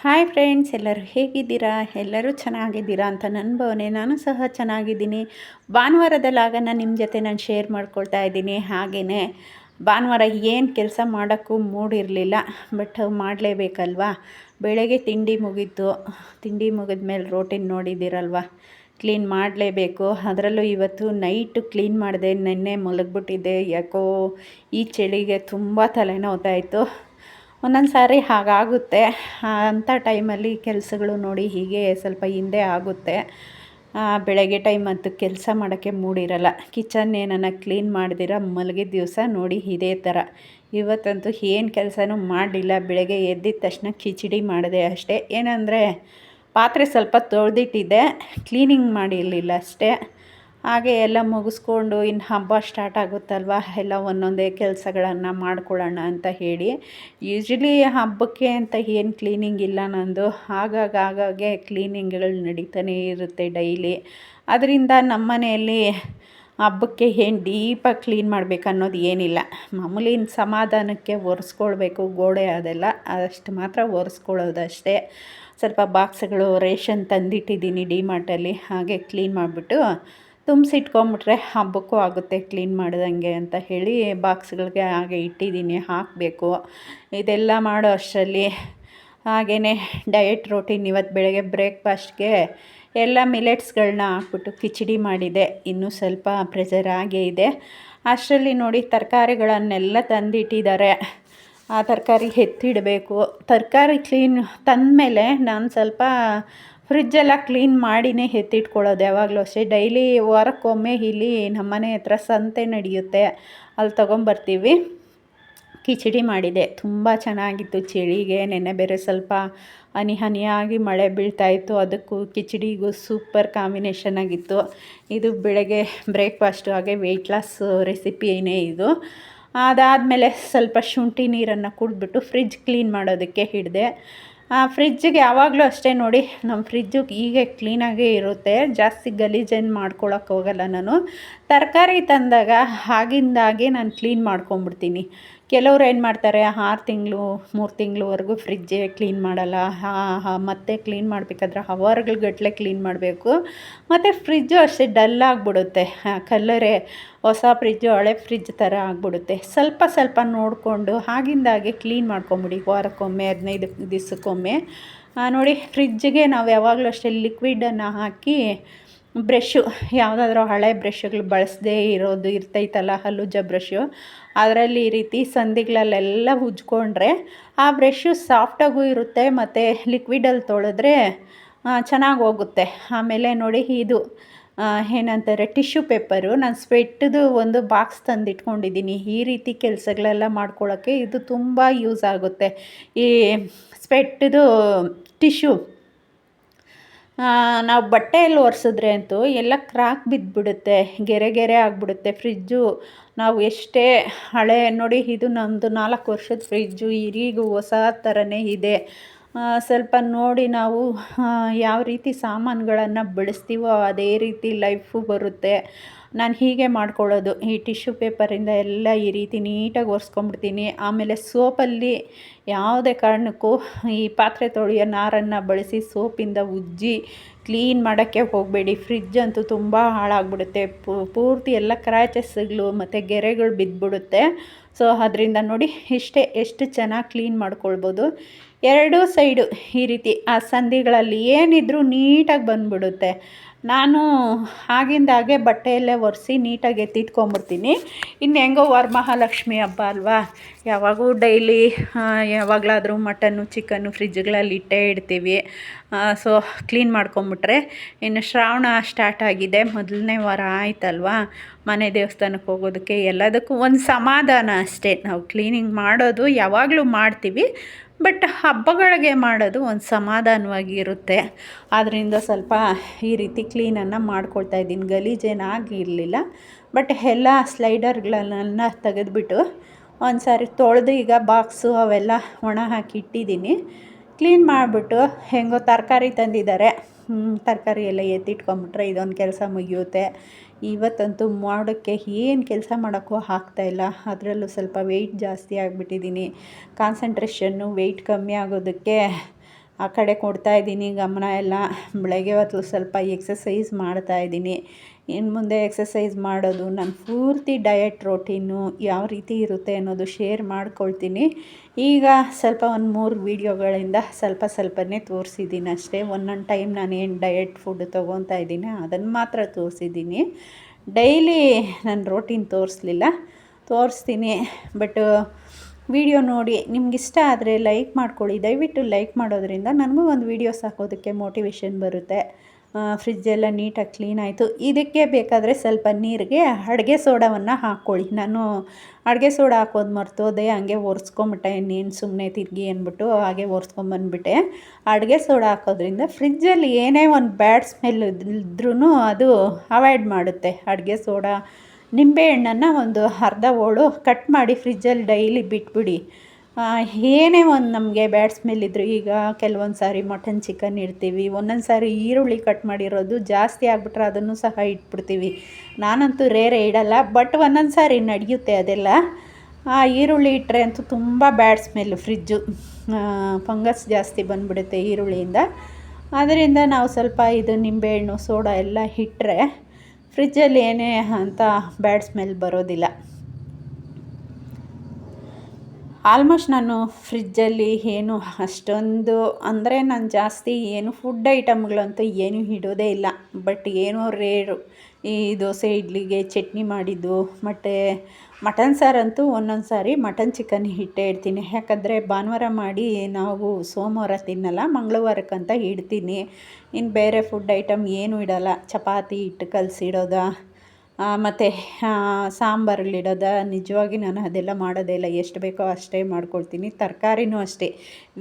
Hi friends ಎಲ್ಲರೂ ಹೇಗಿದ್ದೀರಾ? ಎಲ್ಲರೂ ಚೆನ್ನಾಗಿದ್ದೀರಾ ಅಂತ ನನ್ನ ಭಾವನೆ. ನಾನು ಸಹ ಚೆನ್ನಾಗಿದ್ದೀನಿ. ಭಾನುವಾರದಲ್ಲಾಗ ನಾನು ನಿಮ್ಮ ಜೊತೆ ನಾನು ಶೇರ್ ಮಾಡ್ಕೊಳ್ತಾ ಇದ್ದೀನಿ. ಹಾಗೆಯೇ ಭಾನುವಾರ ಏನು ಕೆಲಸ ಮಾಡೋಕ್ಕೂ ಮೂಡಿರಲಿಲ್ಲ ಬಟ್ ಮಾಡಲೇಬೇಕಲ್ವಾ? ಬೆಳಗ್ಗೆ ತಿಂಡಿ ಮುಗೀತು. ತಿಂಡಿ ಮುಗಿದ ಮೇಲೆ ರೋಟಿನ್ ನೋಡಿದ್ದೀರಲ್ವ? ಕ್ಲೀನ್ ಮಾಡಲೇಬೇಕು. ಅದರಲ್ಲೂ ಇವತ್ತು ನೈಟು ಕ್ಲೀನ್ ಮಾಡಿದೆ. ನೆನ್ನೆ ಮಲಗಿಬಿಟ್ಟಿದ್ದೆ. ಯಾಕೋ, ಈ ಚಳಿಗೆ ತುಂಬ ತಲೆನೋವ್ತಾ ಇತ್ತು. ಒಂದೊಂದು ಸಾರಿ ಹಾಗಾಗುತ್ತೆ ಅಂಥ ಟೈಮಲ್ಲಿ ಕೆಲಸಗಳು ನೋಡಿ ಹೀಗೆ ಸ್ವಲ್ಪ ಹಿಂದೆ ಆಗುತ್ತೆ. ಬೆಳಗ್ಗೆ ಟೈಮ್ ಅಂತೂ ಕೆಲಸ ಮಾಡೋಕ್ಕೆ ಮೂಡಿರಲ್ಲ. ಕಿಚನ್ ಏನನ್ನ ಕ್ಲೀನ್ ಮಾಡ್ದಿರ ಮಲಗಿದ ದಿವಸ ನೋಡಿ ಇದೇ ಥರ. ಇವತ್ತಂತೂ ಏನು ಕೆಲಸನೂ ಮಾಡಲಿಲ್ಲ ಬೆಳಗ್ಗೆ ಎದ್ದಿದ ತಕ್ಷಣ ಕಿಚಡಿ ಮಾಡಿದೆ ಅಷ್ಟೇ. ಏನಂದರೆ, ಪಾತ್ರೆ ಸ್ವಲ್ಪ ತೊಳೆದಿಟ್ಟಿದ್ದೆ. ಕ್ಲೀನಿಂಗ್ ಮಾಡಿರಲಿಲ್ಲ ಅಷ್ಟೇ. ಹಾಗೆ ಎಲ್ಲ ಮುಗಿಸ್ಕೊಂಡು ಇನ್ನು ಹಬ್ಬ ಸ್ಟಾರ್ಟ್ ಆಗುತ್ತಲ್ವ? ಎಲ್ಲ ಒಂದೊಂದೇ ಕೆಲಸಗಳನ್ನು ಮಾಡ್ಕೊಳ್ಳೋಣ ಅಂತ ಹೇಳಿ. ಯೂಶ್ವಲಿ ಹಬ್ಬಕ್ಕೆ ಅಂತ ಏನು ಕ್ಲೀನಿಂಗ್ ಇಲ್ಲ ನಂದು. ಆಗಾಗ ಆಗಾಗೆ ಕ್ಲೀನಿಂಗ್ಗಳು ನಡೀತಾನೆ ಇರುತ್ತೆ ಡೈಲಿ ಅದರಿಂದ ನಮ್ಮ ಮನೆಯಲ್ಲಿ ಹಬ್ಬಕ್ಕೆ ಏನು ಡೀಪಾಗಿ ಕ್ಲೀನ್ ಮಾಡಬೇಕು ಅನ್ನೋದು ಏನಿಲ್ಲ. ಮಾಮೂಲಿ ಸಮಾಧಾನಕ್ಕೆ ಒರೆಸ್ಕೊಳ್ಬೇಕು, ಗೋಡೆ ಅದೆಲ್ಲ. ಅಷ್ಟು ಮಾತ್ರ ಒರೆಸ್ಕೊಳ್ಳೋದಷ್ಟೇ. ಸ್ವಲ್ಪ ಬಾಕ್ಸ್ಗಳು ರೇಷನ್ ತಂದಿಟ್ಟಿದ್ದೀನಿ ಡಿಮಾರ್ಟಲ್ಲಿ ಹಾಗೆ ಕ್ಲೀನ್ ಮಾಡಿಬಿಟ್ಟು ತುಂಬಿಸಿಟ್ಕೊಂಬಿಟ್ರೆ ಹಬ್ಬಕ್ಕೂ ಆಗುತ್ತೆ ಕ್ಲೀನ್ ಮಾಡ್ದಂಗೆ ಅಂತ ಹೇಳಿ ಬಾಕ್ಸ್ಗಳಿಗೆ ಹಾಗೆ ಇಟ್ಟಿದ್ದೀನಿ, ಹಾಕಬೇಕು. ಇದೆಲ್ಲ ಮಾಡೋ ಅಷ್ಟರಲ್ಲಿ ಹಾಗೆಯೇ ಡಯಟ್ ರೋಟೀನ್ ಇವತ್ತು ಬೆಳಗ್ಗೆ ಬ್ರೇಕ್ಫಾಸ್ಟ್ಗೆ ಎಲ್ಲ ಮಿಲೆಟ್ಸ್ಗಳನ್ನ ಹಾಕ್ಬಿಟ್ಟು ಕಿಚಡಿ ಮಾಡಿದೆ. ಇನ್ನೂ ಸ್ವಲ್ಪ ಪ್ರೆಸರ್ ಆಗೇ ಇದೆ. ಅಷ್ಟರಲ್ಲಿ ನೋಡಿ ತರಕಾರಿಗಳನ್ನೆಲ್ಲ ತಂದಿಟ್ಟಿದ್ದಾರೆ. ಆ ತರಕಾರಿ ಎತ್ತಿಡಬೇಕು. ತರಕಾರಿ ಕ್ಲೀನ್ ತಂದಮೇಲೆ ನಾನು ಸ್ವಲ್ಪ ಫ್ರಿಜ್ಜೆಲ್ಲ ಕ್ಲೀನ್ ಮಾಡಿನೇ ಎತ್ತಿಟ್ಕೊಳ್ಳೋದು. ಯಾವಾಗಲೂ ಅಷ್ಟೇ. ಡೈಲಿ ವಾರಕ್ಕೊಮ್ಮೆ ಇಲ್ಲಿ ನಮ್ಮನೆ ಹತ್ರ ಸಂತೆ ನಡೆಯುತ್ತೆ. ಅಲ್ಲಿ ತೊಗೊಂಬರ್ತೀವಿ. ಕಿಚಡಿ ಮಾಡಿದೆ. ತುಂಬ ಚೆನ್ನಾಗಿತ್ತು ಚಳಿಗೆ. ನೆನ್ನೆ ಬೇರೆ ಸ್ವಲ್ಪ ಹನಿ ಹನಿಯಾಗಿ ಮಳೆ ಬೀಳ್ತಾಯಿತ್ತು ಅದಕ್ಕೂ ಕಿಚಡಿಗೂ ಸೂಪರ್ ಕಾಂಬಿನೇಷನ್ ಆಗಿತ್ತು. ಇದು ಬೆಳಗ್ಗೆ ಬ್ರೇಕ್ಫಾಸ್ಟು ಹಾಗೆ ವೆಯ್ಟ್ ಲಾಸ್ ರೆಸಿಪಿನೇ ಇದು. ಅದಾದಮೇಲೆ ಸ್ವಲ್ಪ ಶುಂಠಿ ನೀರನ್ನು ಕುಡಿದ್ಬಿಟ್ಟು ಫ್ರಿಜ್ ಕ್ಲೀನ್ ಮಾಡೋದಕ್ಕೆ ಹಿಡಿದೆ ಫ್ರಿಜ್ಜಿಗೆ ಯಾವಾಗಲೂ ಅಷ್ಟೇ ನೋಡಿ, ನಮ್ಮ ಫ್ರಿಜ್ಜು ಹೀಗೆ ಕ್ಲೀನಾಗೇ ಇರುತ್ತೆ. ಜಾಸ್ತಿ ಗಲೀಜೇನು ಮಾಡ್ಕೊಳಕ್ಕೆ ಹೋಗಲ್ಲ ನಾನು. ತರಕಾರಿ ತಂದಾಗ ಆಗಿಂದಾಗೆ ನಾನು ಕ್ಲೀನ್ ಮಾಡ್ಕೊಂಬಿಡ್ತೀನಿ. ಕೆಲವ್ರು ಏನು ಮಾಡ್ತಾರೆ, ಆರು ತಿಂಗಳು, ಮೂರು ತಿಂಗಳವರೆಗೂ ಫ್ರಿಜ್ಜೇ ಕ್ಲೀನ್ ಮಾಡಲ್ಲ. ಮತ್ತೆ ಕ್ಲೀನ್ ಮಾಡಬೇಕಾದ್ರೆ ಗಟ್ಟಲೆ ಕ್ಲೀನ್ ಮಾಡಬೇಕು. ಮತ್ತು ಫ್ರಿಜ್ಜು ಅಷ್ಟೇ ಡಲ್ ಆಗಿಬಿಡುತ್ತೆ. ಕಲ್ಲರೇ ಹೊಸ ಫ್ರಿಜ್ಜು ಹಳೆ ಫ್ರಿಜ್ ಥರ ಆಗಿಬಿಡುತ್ತೆ. ಸ್ವಲ್ಪ ಸ್ವಲ್ಪ ನೋಡಿಕೊಂಡು ಆಗಿಂದಾಗೆ ಕ್ಲೀನ್ ಮಾಡ್ಕೊಂಬಿಡಿ. ವಾರಕ್ಕೊಮ್ಮೆ, ಹದಿನೈದು ದಿವಸಕ್ಕೊಮ್ಮೆ. ನೋಡಿ ಫ್ರಿಜ್ಜಿಗೆ ನಾವು ಯಾವಾಗಲೂ ಅಷ್ಟೇ ಲಿಕ್ವಿಡನ್ನು ಹಾಕಿ ಬ್ರಷ್ಷು ಯಾವುದಾದ್ರೂ ಹಳೆ ಬ್ರಷ್ಗಳು ಬಳಸದೇ ಇರೋದು ಇರ್ತೈತಲ್ಲ ಹಲ್ಲುಜ್ಜ ಬ್ರಷ್ಷು ಅದರಲ್ಲಿ ಈ ರೀತಿ ಸಂದಿಗಳಲ್ಲೆಲ್ಲ ಉಜ್ಕೊಂಡ್ರೆ ಆ ಬ್ರಷ್ಷು ಸಾಫ್ಟಾಗೂ ಇರುತ್ತೆ ಮತ್ತು ಲಿಕ್ವಿಡಲ್ಲಿ ತೊಳೆದ್ರೆ ಚೆನ್ನಾಗಿ ಹೋಗುತ್ತೆ. ಆಮೇಲೆ ನೋಡಿ ಇದು ಏನಂತಾರೆ ಟಿಶ್ಯೂ ಪೇಪರು ನಾನು ಸ್ವೆಟ್ದು ಒಂದು ಬಾಕ್ಸ್ ತಂದಿಟ್ಕೊಂಡಿದ್ದೀನಿ ಈ ರೀತಿ ಕೆಲಸಗಳೆಲ್ಲ ಮಾಡ್ಕೊಳ್ಳೋಕ್ಕೆ ಇದು ತುಂಬ ಯೂಸ್ ಆಗುತ್ತೆ. ಈ ಸ್ವೆಟ್ದು ಟಿಶ್ಯೂ ನಾವು ಬಟ್ಟೆಯಲ್ಲಿ ಒರೆಸಿದ್ರೆ ಅಂತೂ ಎಲ್ಲ ಕ್ರಾಕ್ ಬಿದ್ದುಬಿಡುತ್ತೆ ಗೆರೆ ಗೆರೆ ಆಗಿಬಿಡುತ್ತೆ ಫ್ರಿಜ್ಜು. ನಾವು ಎಷ್ಟೇ ಹಳೆ, ನೋಡಿ ಇದು ನಮ್ಮದು ನಾಲ್ಕು ವರ್ಷದ ಫ್ರಿಜ್ಜು, ಈರಿಗೂ ಹೊಸ ಥರನೇ ಇದೆ. ಸ್ವಲ್ಪ ನೋಡಿ ನಾವು ಯಾವ ರೀತಿ ಸಾಮಾನುಗಳನ್ನು ಬಳಸ್ತೀವೋ ಅದೇ ರೀತಿ ಲೈಫು ಬರುತ್ತೆ. ನಾನು ಹೀಗೆ ಮಾಡ್ಕೊಳ್ಳೋದು, ಈ ಟಿಶ್ಯೂ ಪೇಪರಿಂದ ಎಲ್ಲ ಈ ರೀತಿ ನೀಟಾಗಿ ಒರೆಸ್ಕೊಂಬಿಡ್ತೀನಿ ಆಮೇಲೆ ಸೋಪಲ್ಲಿ ಯಾವುದೇ ಕಾರಣಕ್ಕೂ ಈ ಪಾತ್ರೆ ತೊಳೆಯೋ ನಾರನ್ನು ಬಳಸಿ ಸೋಪಿಂದ ಉಜ್ಜಿ ಕ್ಲೀನ್ ಮಾಡೋಕ್ಕೆ ಹೋಗಬೇಡಿ. ಫ್ರಿಜ್ ಅಂತೂ ತುಂಬ ಹಾಳಾಗ್ಬಿಡುತ್ತೆ. ಪೂರ್ತಿ ಎಲ್ಲ ಕ್ರ್ಯಾಚಸ್ಗಳು ಮತ್ತು ಗೆರೆಗಳು ಬಿದ್ದುಬಿಡುತ್ತೆ. ಸೊ, ಅದರಿಂದ ನೋಡಿ ಇಷ್ಟೇ ಎಷ್ಟು ಚೆನ್ನಾಗಿ ಕ್ಲೀನ್ ಮಾಡ್ಕೊಳ್ಬೋದು. ಎರಡೂ ಸೈಡು ಈ ರೀತಿ ಆ ಸಂಧಿಗಳಲ್ಲಿ ಏನಿದ್ರೂ ನೀಟಾಗಿ ಬಂದುಬಿಡುತ್ತೆ. ನಾನು ಆಗಿಂದಾಗೆ ಬಟ್ಟೆಯಲ್ಲೇ ಒರೆಸಿ ನೀಟಾಗಿ ಎತ್ತಿಟ್ಕೊಂಬಿಡ್ತೀನಿ. ಇನ್ನು ಹೆಂಗೋ ವರಮಹಾಲಕ್ಷ್ಮಿ ಹಬ್ಬ ಅಲ್ವಾ? ಯಾವಾಗೂ ಡೈಲಿ ಯಾವಾಗಲಾದರೂ ಮಟನ್ನು, ಚಿಕನ್ನು ಫ್ರಿಜ್ಗಳಲ್ಲಿ ಇಟ್ಟೇ ಇಡ್ತೀವಿ. ಸೊ, ಕ್ಲೀನ್ ಮಾಡ್ಕೊಂಬಿಟ್ರೆ ಇನ್ನು ಶ್ರಾವಣ ಸ್ಟಾರ್ಟ್ ಆಗಿದೆ. ಮೊದಲನೇ ವಾರ ಆಯ್ತಲ್ವಾ? ಮನೆ ದೇವಸ್ಥಾನಕ್ಕೆ ಹೋಗೋದಕ್ಕೆ ಎಲ್ಲದಕ್ಕೂ ಒಂದು ಸಮಾಧಾನ ಅಷ್ಟೇ. ನಾವು ಕ್ಲೀನಿಂಗ್ ಮಾಡೋದು ಯಾವಾಗಲೂ ಮಾಡ್ತೀವಿ. ಬಟ್ ಹಬ್ಬಗಳಿಗೆ ಮಾಡೋದು ಒಂದು ಸಮಾಧಾನವಾಗಿ ಇರುತ್ತೆ. ಆದ್ದರಿಂದ ಸ್ವಲ್ಪ ಈ ರೀತಿ ಕ್ಲೀನನ್ನು ಮಾಡ್ಕೊಳ್ತಾ ಇದ್ದೀನಿ. ಗಲೀಜೇನಾಗಿರಲಿಲ್ಲ ಬಟ್ ಎಲ್ಲ ಸ್ಲೈಡರ್ಗಳನ್ನೆಲ್ಲ ತೆಗೆದುಬಿಟ್ಟು ಒಂದು ಸಾರಿ ತೊಳೆದು ಈಗ ಬಾಕ್ಸು ಅವೆಲ್ಲ ಒಣ ಹಾಕಿ ಇಟ್ಟಿದ್ದೀನಿ. ಕ್ಲೀನ್ ಮಾಡಿಬಿಟ್ಟು ಹೆಂಗೋ ತರಕಾರಿ ತಂದಿದ್ದಾರೆ. ತರಕಾರಿ ಎಲ್ಲ ಎತ್ತಿಟ್ಕೊಂಬಿಟ್ರೆ ಇದೊಂದು ಕೆಲಸ ಮುಗಿಯುತ್ತೆ. ಇವತ್ತಂತೂ ಮಾಡೋಕ್ಕೆ ಏನು ಕೆಲಸ ಮಾಡೋಕ್ಕೂ ಆಗ್ತಾಯಿಲ್ಲ ಅದರಲ್ಲೂ ಸ್ವಲ್ಪ ವೆಯ್ಟ್ ಜಾಸ್ತಿ ಆಗಿಬಿಟ್ಟಿದ್ದೀನಿ ಕಾನ್ಸಂಟ್ರೇಷನ್ನು ವೆಯ್ಟ್ ಕಮ್ಮಿ ಆಗೋದಕ್ಕೆ ಆ ಕಡೆ ಕೊಡ್ತಾ ಇದ್ದೀನಿ ಗಮನ ಎಲ್ಲ. ಬೆಳಗ್ಗೆ ಹೊತ್ತು ಸ್ವಲ್ಪ ಎಕ್ಸಸೈಸ್ ಮಾಡ್ತಾ ಇದ್ದೀನಿ ಇನ್ನು ಮುಂದೆ ಎಕ್ಸಸೈಸ್ ಮಾಡೋದು ನನ್ನ ಪೂರ್ತಿ ಡಯಟ್ ರೋಟೀನು ಯಾವ ರೀತಿ ಇರುತ್ತೆ ಅನ್ನೋದು ಶೇರ್ ಮಾಡ್ಕೊಳ್ತೀನಿ. ಈಗ ಸ್ವಲ್ಪ ಒಂದು ಮೂರು ವೀಡಿಯೋಗಳಿಂದ ಸ್ವಲ್ಪ ಸ್ವಲ್ಪನೇ ತೋರಿಸಿದ್ದೀನಿ ಅಷ್ಟೇ. ಒಂದೊಂದು ಟೈಮ್ ನಾನು ಏನು ಡಯಟ್ ಫುಡ್ ತೊಗೊತಾ ಇದ್ದೀನಿ ಅದನ್ನು ಮಾತ್ರ ತೋರಿಸಿದ್ದೀನಿ. ಡೈಲಿ ನಾನು ರೊಟೀನ್ ತೋರಿಸ್ಲಿಲ್ಲ, ತೋರಿಸ್ತೀನಿ. ಬಟ್ ವಿಡಿಯೋ ನೋಡಿ ನಿಮ್ಗೆ ಇಷ್ಟ ಆದರೆ ಲೈಕ್ ಮಾಡ್ಕೊಳ್ಳಿ. ದಯವಿಟ್ಟು ಲೈಕ್ ಮಾಡೋದ್ರಿಂದ ನನಗೂ ಒಂದು ವೀಡಿಯೋಸ್ ಹಾಕೋದಕ್ಕೆ ಮೋಟಿವೇಶನ್ ಬರುತ್ತೆ. ಫ್ರಿಜ್ಜೆಲ್ಲ ನೀಟಾಗಿ ಕ್ಲೀನ್ ಆಯಿತು. ಇದಕ್ಕೆ ಬೇಕಾದರೆ ಸ್ವಲ್ಪ ನೀರಿಗೆ ಅಡುಗೆ ಸೋಡಾವನ್ನು ಹಾಕ್ಕೊಳ್ಳಿ. ನಾನು ಅಡುಗೆ ಸೋಡಾ ಹಾಕೋದು ಮರ್ತೋದೆ, ಹಂಗೆ ಒರೆಸ್ಕೊಂಬಿಟ್ಟೆ. ಇನ್ನೇನು ಸುಮ್ಮನೆ ತಿರುಗಿ ಅಂದ್ಬಿಟ್ಟು ಹಾಗೆ ಒರೆಸ್ಕೊಂಬಂದ್ಬಿಟ್ಟೆ. ಅಡುಗೆ ಸೋಡಾ ಹಾಕೋದ್ರಿಂದ ಫ್ರಿಜ್ಜಲ್ಲಿ ಏನೇ ಒಂದು ಬ್ಯಾಡ್ ಸ್ಮೆಲ್ ಇದ್ರೂ ಅದು ಅವಾಯ್ಡ್ ಮಾಡುತ್ತೆ. ಅಡುಗೆ ಸೋಡಾ ನಿಂಬೆಹಣ್ಣನ್ನು ಒಂದು ಅರ್ಧ ಓಳು ಕಟ್ ಮಾಡಿ ಫ್ರಿಜ್ಜಲ್ಲಿ ಡೈಲಿ ಬಿಟ್ಬಿಡಿ. ಏನೇ ಒಂದು ನಮಗೆ ಬ್ಯಾಡ್ ಸ್ಮೆಲ್ ಇದ್ದರೂ ಈಗ ಕೆಲವೊಂದು ಸಾರಿ ಮಟನ್ ಚಿಕನ್ ಇಡ್ತೀವಿ, ಒಂದೊಂದು ಸಾರಿ ಈರುಳ್ಳಿ ಕಟ್ ಮಾಡಿರೋದು ಜಾಸ್ತಿ ಆಗಿಬಿಟ್ರೆ ಅದನ್ನು ಸಹ ಇಟ್ಬಿಡ್ತೀವಿ. ನಾನಂತೂ ರೇರೆ ಇಡಲ್ಲ ಬಟ್ ಒಂದೊಂದು ಸಾರಿ ನಡೆಯುತ್ತೆ ಅದೆಲ್ಲ. ಈರುಳ್ಳಿ ಇಟ್ಟರೆ ಅಂತೂ ತುಂಬ ಬ್ಯಾಡ್ ಸ್ಮೆಲ್ ಫ್ರಿಜ್ಜು ಫಂಗಸ್ ಜಾಸ್ತಿ ಬಂದುಬಿಡುತ್ತೆ ಈರುಳ್ಳಿಯಿಂದ. ಅದರಿಂದ ನಾವು ಸ್ವಲ್ಪ ಇದು ನಿಂಬೆಹಣ್ಣು ಸೋಡಾ ಎಲ್ಲ ಇಟ್ಟರೆ ಫ್ರಿಜ್ಜಲ್ಲಿ ಏನೇ ಅಂತ ಬ್ಯಾಡ್ ಸ್ಮೆಲ್ ಬರೋದಿಲ್ಲ. ಆಲ್ಮೋಸ್ಟ್ ನಾನು ಫ್ರಿಜ್ಜಲ್ಲಿ ಏನು ಅಷ್ಟೊಂದು, ಅಂದರೆ ನಾನು ಜಾಸ್ತಿ ಏನು ಫುಡ್ ಐಟಮ್ಗಳಂತೂ ಏನೂ ಇಡೋದೇ ಇಲ್ಲ. ಬಟ್ ಏನೋ ರೇರು ಈ ದೋಸೆ, ಇಡ್ಲಿಗೆ ಚಟ್ನಿ ಮಾಡಿದ್ದು, ಮತ್ತು ಮಟನ್ ಸಾರಂತೂ ಒಂದೊಂದು ಸಾರಿ ಮಟನ್ ಚಿಕನ್ ಇಟ್ಟೇ ಇಡ್ತೀನಿ. ಯಾಕಂದರೆ ಭಾನುವಾರ ಮಾಡಿ ನಾವು ಸೋಮವಾರ ತಿನ್ನಲ್ಲ, ಮಂಗಳವಾರಕ್ಕಂತ ಇಡ್ತೀನಿ. ಇನ್ನು ಬೇರೆ ಫುಡ್ ಐಟಮ್ ಏನೂ ಇಡಲ್ಲ. ಚಪಾತಿ ಹಿಟ್ಟು ಕಲಸಿಡೋದ? ಮತ್ತು ಸಾಂಬಾರಲ್ಲಿಡೋದು ನಿಜವಾಗಿ ನಾನು ಅದೆಲ್ಲ ಮಾಡೋದೇ ಇಲ್ಲ. ಎಷ್ಟು ಬೇಕೋ ಅಷ್ಟೇ ಮಾಡ್ಕೊಳ್ತೀನಿ. ತರಕಾರಿನೂ ಅಷ್ಟೇ.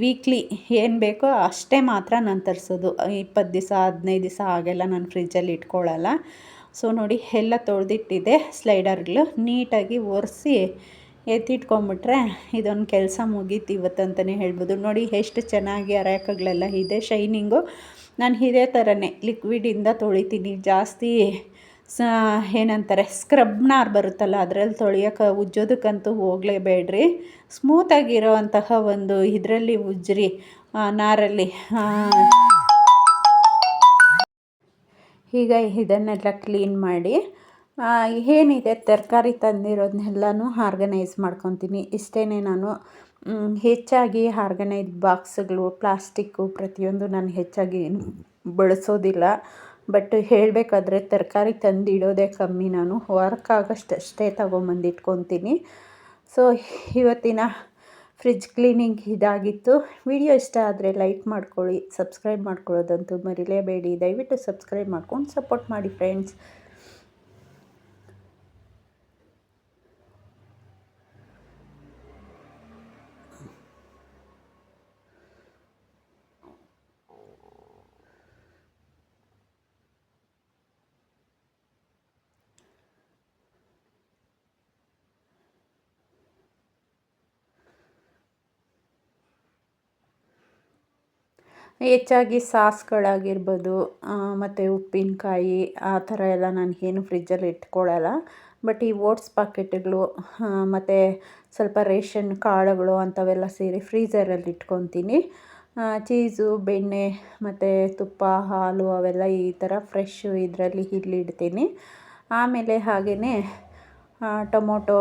ವೀಕ್ಲಿ ಏನು ಬೇಕೋ ಅಷ್ಟೇ ಮಾತ್ರ ನಾನು ತರಿಸೋದು. ಇಪ್ಪತ್ತು ದಿವಸ, ಹದಿನೈದು ದಿವಸ ಹಾಗೆಲ್ಲ ನಾನು ಫ್ರಿಜ್ಜಲ್ಲಿ ಇಟ್ಕೊಳ್ಳಲ್ಲ ಸೊ ನೋಡಿ, ಎಲ್ಲ ತೊಳೆದಿಟ್ಟಿದೆ ಸ್ಲೈಡರ್ಗಳು. ನೀಟಾಗಿ ಒರೆಸಿ ಎತ್ತಿಟ್ಕೊಂಬಿಟ್ರೆ ಇದೊಂದು ಕೆಲಸ ಮುಗೀತು ಇವತ್ತಂತಲೇ ಹೇಳ್ಬೋದು. ನೋಡಿ, ಎಷ್ಟು ಚೆನ್ನಾಗಿ ಅರ್ಯಾಕಗಳೆಲ್ಲ ಇದೆ. ಶೈನಿಂಗು ನಾನು ಇದೇ ಥರನೇ ಲಿಕ್ವಿಡಿಂದ ತೊಳಿತೀನಿ. ಜಾಸ್ತಿ ಸ, ಏನಂತಾರೆ ಸ್ಕ್ರಬ್ನಾರ್ ಬರುತ್ತಲ್ಲ, ಅದರಲ್ಲಿ ತೊಳೆಯೋಕೆ, ಉಜ್ಜೋದಕ್ಕಂತೂ ಹೋಗಲೇಬೇಡ್ರಿ. ಸ್ಮೂತಾಗಿರೋ ಅಂತಹ ಒಂದು ಇದರಲ್ಲಿ ಉಜ್ಜ್ರಿ ನಾರಲ್ಲಿ. ಈಗ ಇದನ್ನೆಲ್ಲ ಕ್ಲೀನ್ ಮಾಡಿ ಏನಿದೆ, ತರಕಾರಿ ತಂದಿರೋದನ್ನೆಲ್ಲನೂ ಆರ್ಗನೈಸ್ ಮಾಡ್ಕೊತೀನಿ. ಇಷ್ಟೇ ನಾನು ಹೆಚ್ಚಾಗಿ ಆರ್ಗನೈಸ್ ಬಾಕ್ಸ್ಗಳು ಪ್ಲಾಸ್ಟಿಕ್ಕು ಪ್ರತಿಯೊಂದು ನಾನು ಹೆಚ್ಚಾಗಿ ಬಳಸೋದಿಲ್ಲ. ಬಟ್ ಹೇಳಬೇಕಾದ್ರೆ ತರಕಾರಿ ತಂದಿಡೋದೇ ಕಮ್ಮಿ. ನಾನು ವರ್ಕ್ ಅಷ್ಟೇ ತೊಗೊಂಬಂದು ಇಟ್ಕೊತೀನಿ ಸೊ ಇವತ್ತಿನ ಫ್ರಿಜ್ ಕ್ಲೀನಿಂಗ್ ಇದಾಗಿತ್ತು. ವಿಡಿಯೋ ಇಷ್ಟ ಆದರೆ ಲೈಕ್ ಮಾಡ್ಕೊಳ್ಳಿ ಸಬ್ಸ್ಕ್ರೈಬ್ ಮಾಡ್ಕೊಳ್ಳೋದಂತೂ ಮರಿಲೇಬೇಡಿ. ದಯವಿಟ್ಟು ಸಬ್ಸ್ಕ್ರೈಬ್ ಮಾಡ್ಕೊಂಡು ಸಪೋರ್ಟ್ ಮಾಡಿ ಫ್ರೆಂಡ್ಸ್ ಹೆಚ್ಚಾಗಿ ಸಾಸ್ಗಳಾಗಿರ್ಬೋದು ಮತ್ತು ಉಪ್ಪಿನಕಾಯಿ, ಆ ಥರ ಎಲ್ಲ ನಾನು ಏನು ಫ್ರಿಜ್ಜಲ್ಲಿ ಇಟ್ಕೊಳ್ಳಲ್ಲ. ಬಟ್ ಈ ಓಟ್ಸ್ ಪಾಕೆಟ್ಗಳು ಮತ್ತು ಸ್ವಲ್ಪ ರೇಷನ್ ಕಾಳುಗಳು ಅಂಥವೆಲ್ಲ ಸೇರಿ ಫ್ರೀಝರಲ್ಲಿ ಇಟ್ಕೊತೀನಿ. ಚೀಸು, ಬೆಣ್ಣೆ, ಮತ್ತು ತುಪ್ಪ, ಹಾಲು ಅವೆಲ್ಲ ಈ ಥರ ಫ್ರೆಶ್ ಇದರಲ್ಲಿ ಇಡ್ತೀನಿ. ಆಮೇಲೆ ಹಾಗೆಯೇ ಟೊಮೊಟೊ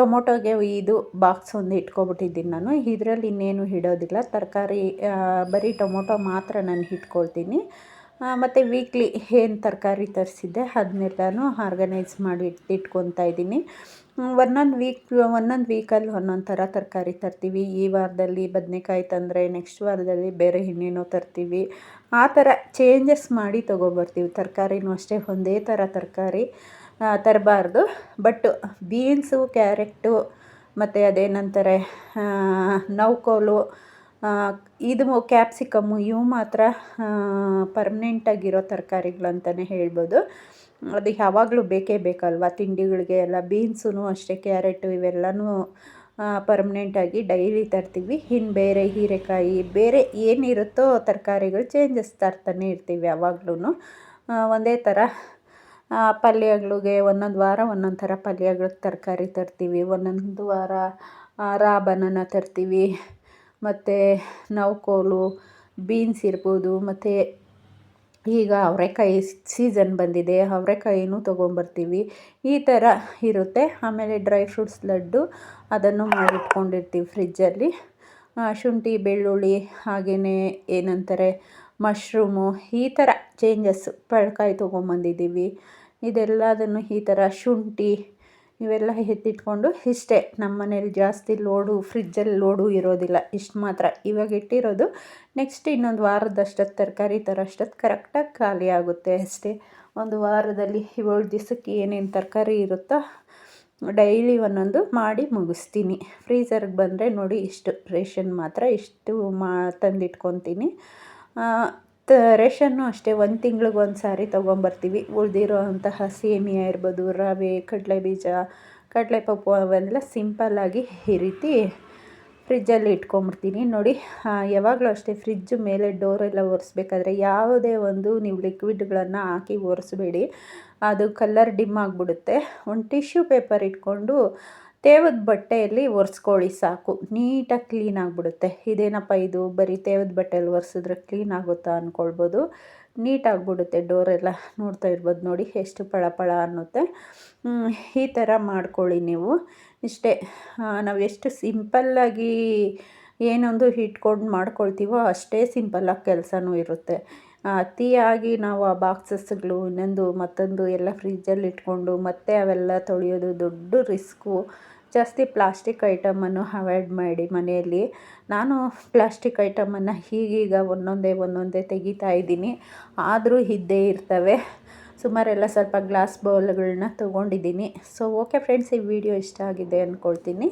ಟೊಮೊಟೊಗೆ ಇದು ಬಾಕ್ಸ್ ಒಂದು ಇಟ್ಕೊಬಿಟ್ಟಿದ್ದೀನಿ ನಾನು. ಇದರಲ್ಲಿ ಇನ್ನೇನು ಇಡೋದಿಲ್ಲ ತರಕಾರಿ ಬರೀ ಟೊಮೊಟೊ ಮಾತ್ರ ನಾನು ಇಟ್ಕೊಳ್ತೀನಿ ಮತ್ತು ವೀಕ್ಲಿ ಏನು ತರಕಾರಿ ತರಿಸಿದ್ದೆ ಅದನ್ನೆಲ್ಲನೂ ಆರ್ಗನೈಸ್ ಮಾಡಿ ಇಟ್ಕೊತಾ ಇದ್ದೀನಿ. ಒಂದೊಂದು ವೀಕ್ ಒಂದೊಂದು ವೀಕಲ್ಲಿ ಒಂದೊಂದು ಥರ ತರಕಾರಿ ತರ್ತೀವಿ. ಈ ವಾರದಲ್ಲಿ ಬದನೆಕಾಯಿ ತಂದರೆ ನೆಕ್ಸ್ಟ್ ವಾರದಲ್ಲಿ ಬೇರೆ ಇನ್ನೇನೋ ತರ್ತೀವಿ. ಆ ಥರ ಚೇಂಜಸ್ ಮಾಡಿ ತೊಗೊಬರ್ತೀವಿ. ತರಕಾರಿನೂ ಅಷ್ಟೇ, ಒಂದೇ ಥರ ತರಕಾರಿ. ತರಬಾರ್ದು. ಬಟ್ ಬೀನ್ಸು ಕ್ಯಾರೆಟ್ಟು ಮತ್ತು ಅದೇನಂತಾರೆ ನೌಕೋಲು ಇದು ಕ್ಯಾಪ್ಸಿಕಮ್ಮು ಇವು ಮಾತ್ರ ಪರ್ಮನೆಂಟಾಗಿರೋ ತರಕಾರಿಗಳು ಅಂತಲೇ ಹೇಳ್ಬೋದು. ಅದು ಯಾವಾಗಲೂ ಬೇಕೇ ಬೇಕಲ್ವ? ತಿಂಡಿಗಳಿಗೆ ಎಲ್ಲ ಬೀನ್ಸೂ ಅಷ್ಟೇ ಕ್ಯಾರೆಟು ಇವೆಲ್ಲನೂ ಪರ್ಮನೆಂಟಾಗಿ ಡೈಲಿ ತರ್ತೀವಿ. ಇನ್ನು ಬೇರೆ ಹೀರೆಕಾಯಿ, ಬೇರೆ ಏನಿರುತ್ತೋ ತರಕಾರಿಗಳು ಚೇಂಜಸ್ ತರ್ತಾನೆ ಇರ್ತೀವಿ ಯಾವಾಗ್ಲೂ ಒಂದೇ ಥರ ಪಲ್ಯಗಳಿಗೆ ಒಂದೊಂದು ವಾರ ಒಂದೊಂದು ಥರ ಪಲ್ಯಗಳು ತರಕಾರಿ ತರ್ತೀವಿ. ಒಂದೊಂದು ವಾರ ರಾ ತರ್ತೀವಿ. ಮತ್ತು ನೌಕೋಲು ಬೀನ್ಸ್ ಇರ್ಬೋದು, ಮತ್ತು ಈಗ ಅವರೆಕಾಯಿ ಸೀಸನ್ ಬಂದಿದೆ, ಅವರೆಕಾಯಿನೂ ತೊಗೊಂಬರ್ತೀವಿ. ಈ ಥರ ಇರುತ್ತೆ. ಆಮೇಲೆ ಡ್ರೈ ಫ್ರೂಟ್ಸ್ ಲಡ್ಡು, ಅದನ್ನು ಮಾಡಿಟ್ಕೊಂಡಿರ್ತೀವಿ ಫ್ರಿಜ್ಜಲ್ಲಿ. ಶುಂಠಿ, ಬೆಳ್ಳುಳ್ಳಿ ಹಾಗೆಯೇ ಏನಂತಾರೆ, ಮಶ್ರೂಮು, ಈ ಥರ ಚೇಂಜಸ್ಸು ಪಳಕಾಯಿ ತೊಗೊಂಬಂದಿದ್ದೀವಿ. ಇದೆಲ್ಲದನ್ನು ಈ ಥರ ಶುಂಠಿ ಇವೆಲ್ಲ ಎತ್ತಿಟ್ಕೊಂಡು ಇಷ್ಟೇ ನಮ್ಮ ಮನೇಲಿ ಜಾಸ್ತಿ ಲೋಡು, ಫ್ರಿಜ್ಜಲ್ಲಿ ಲೋಡು ಇರೋದಿಲ್ಲ, ಇಷ್ಟು ಮಾತ್ರ. ಇವಾಗ ಇಟ್ಟಿರೋದು ನೆಕ್ಸ್ಟ್ ಇನ್ನೊಂದು ವಾರದಷ್ಟೊತ್ತು, ತರಕಾರಿ ತರೋಷ್ಟೊತ್ತು ಕರೆಕ್ಟಾಗಿ ಖಾಲಿ ಆಗುತ್ತೆ ಅಷ್ಟೇ. ಒಂದು ವಾರದಲ್ಲಿ ಏಳು ದಿವಸಕ್ಕೆ ಏನೇನು ತರಕಾರಿ ಇರುತ್ತೋ ಡೈಲಿ ಒಂದೊಂದು ಮಾಡಿ ಮುಗಿಸ್ತೀನಿ. ಫ್ರೀಝರ್ಗೆ ಬಂದರೆ ನೋಡಿ ಇಷ್ಟು, ರೇಷನ್ ಮಾತ್ರ ಇಷ್ಟು ಮಾ ತಂದಿಟ್ಕೊತೀನಿ. ರೇಷನ್ನು ಅಷ್ಟೇ ಒಂದು ತಿಂಗ್ಳಿಗೆ ಒಂದು ಸಾರಿ ತೊಗೊಂಬರ್ತೀವಿ. ಉಳಿದಿರೋ ಅಂತಹ ಸೇಮಿಯಾ ಇರ್ಬೋದು, ರವೆ, ಕಡಲೆ ಬೀಜ, ಕಡಲೆ ಪಪ್ಪು ಅವೆಲ್ಲ ಸಿಂಪಲ್ಲಾಗಿ ಈ ರೀತಿ ಫ್ರಿಜ್ಜಲ್ಲಿ ಇಟ್ಕೊಂಬಿಡ್ತೀನಿ. ನೋಡಿ ಯಾವಾಗಲೂ ಅಷ್ಟೇ ಫ್ರಿಜ್ ಮೇಲೆ ಡೋರೆಲ್ಲ ಒರೆಸ್ಬೇಕಾದ್ರೆ ಯಾವುದೇ ಒಂದು ನೀವು ಲಿಕ್ವಿಡ್ಗಳನ್ನು ಹಾಕಿ ಒರೆಸ್ಬೇಡಿ. ಅದು ಕಲ್ಲರ್ ಡಿಮ್ ಆಗಿಬಿಡುತ್ತೆ. ಒಂದು ಟಿಶ್ಯೂ ಪೇಪರ್ ಇಟ್ಕೊಂಡು ತೇವದ ಬಟ್ಟೆಯಲ್ಲಿ ಒರೆಸ್ಕೊಳ್ಳಿ ಸಾಕು. ನೀಟಾಗಿ ಕ್ಲೀನ್ ಆಗಿಬಿಡುತ್ತೆ. ಇದೇನಪ್ಪ ಇದು? ಬರೀ ತೇವದ ಬಟ್ಟೆಯಲ್ಲಿ ಒರೆಸಿದ್ರೆ ಕ್ಲೀನ್ ಆಗುತ್ತಾ ಅಂದ್ಕೊಳ್ಬೋದು ನೀಟಾಗಿಬಿಡುತ್ತೆ ಡೋರೆಲ್ಲ. ನೋಡ್ತಾ ಇರ್ಬೋದು ನೋಡಿ ಎಷ್ಟು ಪಳ ಪಳ ಅನ್ನುತ್ತೆ ಈ ಥರ ಮಾಡ್ಕೊಳ್ಳಿ ನೀವು. ಇಷ್ಟೇ ನಾವು ಎಷ್ಟು ಸಿಂಪಲ್ಲಾಗಿ ಏನೊಂದು ಇಟ್ಕೊಂಡು ಮಾಡ್ಕೊಳ್ತೀವೋ ಅಷ್ಟೇ ಸಿಂಪಲ್ಲಾಗಿ ಕೆಲಸನೂ ಇರುತ್ತೆ. ಅತಿಯಾಗಿ ನಾವು ಆ ಬಾಕ್ಸಸ್ಗಳು, ಇನ್ನೊಂದು ಮತ್ತೊಂದು ಎಲ್ಲ ಫ್ರಿಜ್ಜಲ್ಲಿ ಇಟ್ಕೊಂಡು ಮತ್ತೆ ಅವೆಲ್ಲ ತೊಳೆಯೋದು ದೊಡ್ಡ ರಿಸ್ಕು. ಜಾಸ್ತಿ ಪ್ಲಾಸ್ಟಿಕ್ ಐಟಮನ್ನು ಅವಾಯ್ಡ್ ಮಾಡಿ ಮನೆಯಲ್ಲಿ. ನಾನು ಪ್ಲಾಸ್ಟಿಕ್ ಐಟಮನ್ನು ಈಗೀಗ ಒಂದೊಂದೇ ಒಂದೊಂದೇ ತೆಗಿತಾ ಇದ್ದೀನಿ. ಆದರೂ ಇದ್ದೇ ಇರ್ತವೆ. ಸುಮಾರೆಲ್ಲ ಸ್ವಲ್ಪ ಗ್ಲಾಸ್ ಬೌಲ್ಗಳನ್ನ ತೊಗೊಂಡಿದ್ದೀನಿ. ಸೊ ಓಕೆ ಫ್ರೆಂಡ್ಸ್ ಈ ವಿಡಿಯೋ ಇಷ್ಟ ಆಗಿದೆ ಅಂದ್ಕೊಳ್ತೀನಿ